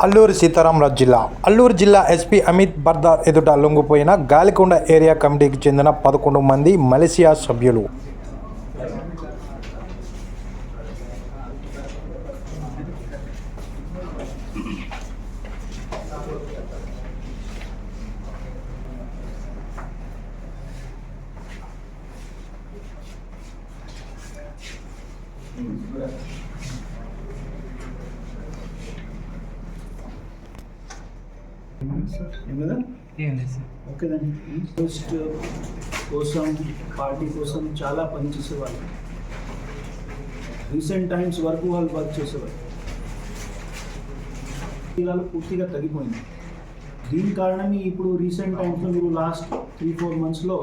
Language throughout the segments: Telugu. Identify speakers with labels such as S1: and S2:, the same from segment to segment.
S1: అల్లూరు సీతారామరాజు జిల్లా అల్లూరు జిల్లా ఎస్పీ అమిత్ బర్దార్ ఎదుట లొంగిపోయిన గాలికొండ ఏరియా కమిటీకి చెందిన పదకొండు మంది మలేసియా సభ్యులు
S2: Thank you.
S3: ఓకేదండి పోస్ట్ కోసం పార్టీ కోసం చాలా పనిచేసేవాళ్ళు రీసెంట్ టైమ్స్ వరకు వాళ్ళు వర్క్ చేసేవాళ్ళు జిల్లాలో పూర్తిగా తగ్గిపోయింది దీని కారణం ఇప్పుడు రీసెంట్ టైమ్స్లో మీరు లాస్ట్ త్రీ ఫోర్ మంత్స్లో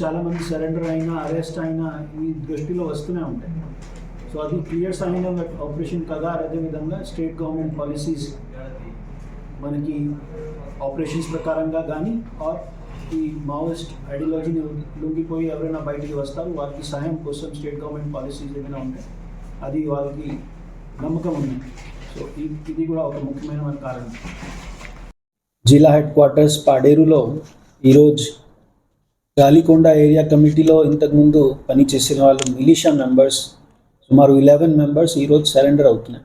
S3: చాలామంది సరెండర్ అయినా అరెస్ట్ అయినా ఈ దృష్టిలో వస్తూనే ఉంటాయి సో అది క్లియర్ సైన్ ఆపరేషన్ కగార్ అదేవిధంగా స్టేట్ గవర్నమెంట్ పాలసీస్ మనకి ఆపరేషన్స్ ప్రకారంగా కానీ ఆర్ ఈ మావోయిస్ట్ ఐడియాలజీని లొంగిపోయి ఎవరైనా బయటికి వస్తారు వారికి సహాయం కోసం స్టేట్ గవర్నమెంట్ పాలసీస్ ఏమైనా ఉంటాయి అది వాళ్ళకి నమ్మకం ఉంది. సో ఇది కూడా ఒక ముఖ్యమైన కారణం. జిల్లా హెడ్ క్వార్టర్స్ పాడేరులో ఈరోజు గాలికొండ ఏరియా కమిటీలో ఇంతకుముందు పనిచేసిన వాళ్ళు మిలిషియా మెంబర్స్ సుమారు ఇలెవెన్ మెంబర్స్ ఈరోజు సరెండర్ అవుతున్నాయి.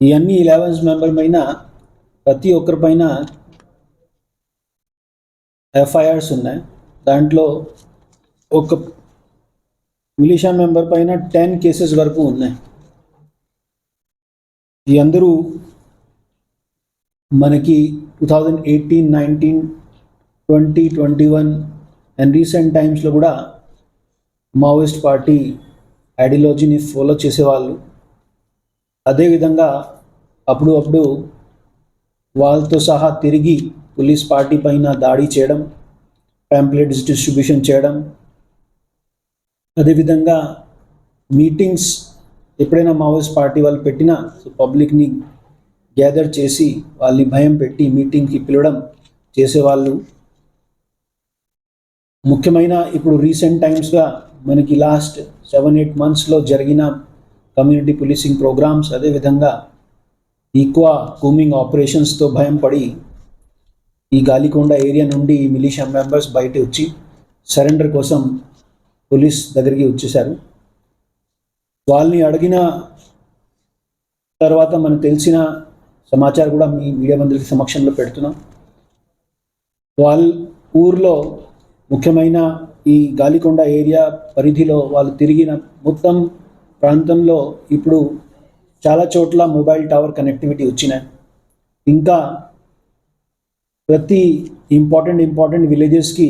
S3: ఈ అన్ని ఇలెవెన్ మెంబర్ పైన ప్రతి ఒక్కరి పైన ఎఫ్ఐఆర్స్ ఉన్నాయి. దాంట్లో ఒక మిలిషియా మెంబర్ పైన టెన్ కేసెస్ వరకు ఉన్నాయి. ఈ అందరూ మనకి two thousand eighteen nineteen twenty twenty one and recent టైమ్స్లో కూడా మావోయిస్ట్ పార్టీ ఐడియాలజీని ఫాలో చేసేవాళ్ళు. అదేవిధంగా అప్పుడు అప్పుడు వాళ్ళతో సహా తిరిగి పోలీస్ పార్టీ పైన దాడి చేయడం ప్యాంప్లెట్స్ డిస్ట్రిబ్యూషన్ చేయడం. అదేవిధంగా మీటింగ్స్ ఎప్పుడైనా మావోయిస్ట్ పార్టీ వాళ్ళు పెట్టినా సో పబ్లిక్ని గ్యాదర్ చేసి వాళ్ళని భయం పెట్టి మీటింగ్కి పిలవడం చేసేవాళ్ళు. ముఖ్యమైన ఇప్పుడు రీసెంట్ టైమ్స్గా మనకి లాస్ట్ సెవెన్ ఎయిట్ మంత్స్లో జరిగిన కమ్యూనిటీ పోలీసింగ్ ప్రోగ్రామ్స్ అదేవిధంగా ఈక్వా కూమింగ్ ఆపరేషన్స్తో భయం పడి ఈ గాలికొండ ఏరియా నుండి మిలిషియా మెంబర్స్ బయట వచ్చి సరెండర్ కోసం పోలీస్ దగ్గరికి వచ్చేశారు. వాళ్ళని అడిగిన తర్వాత మనకు తెలిసిన సమాచారం కూడా మీ మీడియా మంత్రికి సమక్షంలో పెడుతున్నాం. వాళ్ళ ఊర్లో ముఖ్యమైన ఈ గాలికొండ ఏరియా పరిధిలో వాళ్ళు తిరిగిన మొత్తం ప్రాంతంలో ఇప్పుడు చాలా చోట్ల మొబైల్ టవర్ కనెక్టివిటీ వచ్చినాయి. ఇంకా ప్రతి ఇంపార్టెంట్ ఇంపార్టెంట్ విలేజెస్కి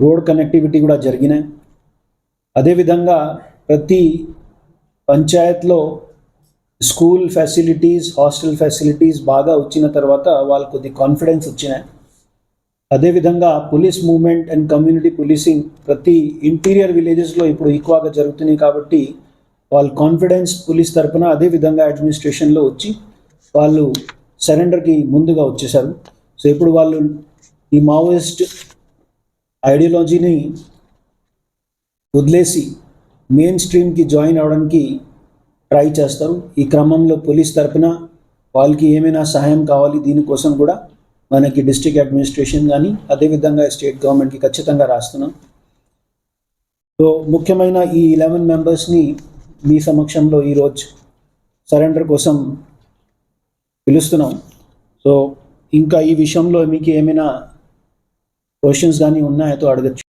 S3: రోడ్ కనెక్టివిటీ కూడా జరిగినాయి. అదేవిధంగా ప్రతి పంచాయత్లో స్కూల్ ఫెసిలిటీస్ హాస్టల్ ఫెసిలిటీస్ బాగా వచ్చిన తర్వాత వాళ్ళు కొద్ది కాన్ఫిడెన్స్ వచ్చినాయి. అదేవిధంగా police movement and community policing ప్రతి ఇంటీరియర్ విలేజెస్లో ఇప్పుడు ఎక్కువగా జరుగుతున్నాయి కాబట్టి వాళ్ళ కాన్ఫిడెన్స్ పోలీస్ తరపున అదేవిధంగా అడ్మినిస్ట్రేషన్లో వచ్చి వాళ్ళు సరెండర్కి ముందుగా వచ్చేసారు. సో ఇప్పుడు వాళ్ళు ఈ మావోయిస్ట్ ఐడియాలజీని వదిలేసి మెయిన్ స్ట్రీమ్కి జాయిన్ అవ్వడానికి ట్రై చేస్తారు. ఈ క్రమంలో పోలీస్ తరపున వాళ్ళకి ఏమైనా సహాయం కావాలి దీనికోసం కూడా మనకి డిస్ట్రిక్ట్ అడ్మినిస్ట్రేషన్ కానీ అదేవిధంగా స్టేట్ గవర్నమెంట్కి ఖచ్చితంగా రాస్తున్నాం. సో ముఖ్యమైన ఈ ఇలెవెన్ మెంబర్స్ని మీ సమక్షంలో ఈరోజు సరెండర్ కోసం పిలుస్తున్నాం. సో ఇంకా ఈ విషయంలో మీకు ఏమైనా క్వశ్చన్స్ కానీ ఉన్నాయో? అడగచ్చు.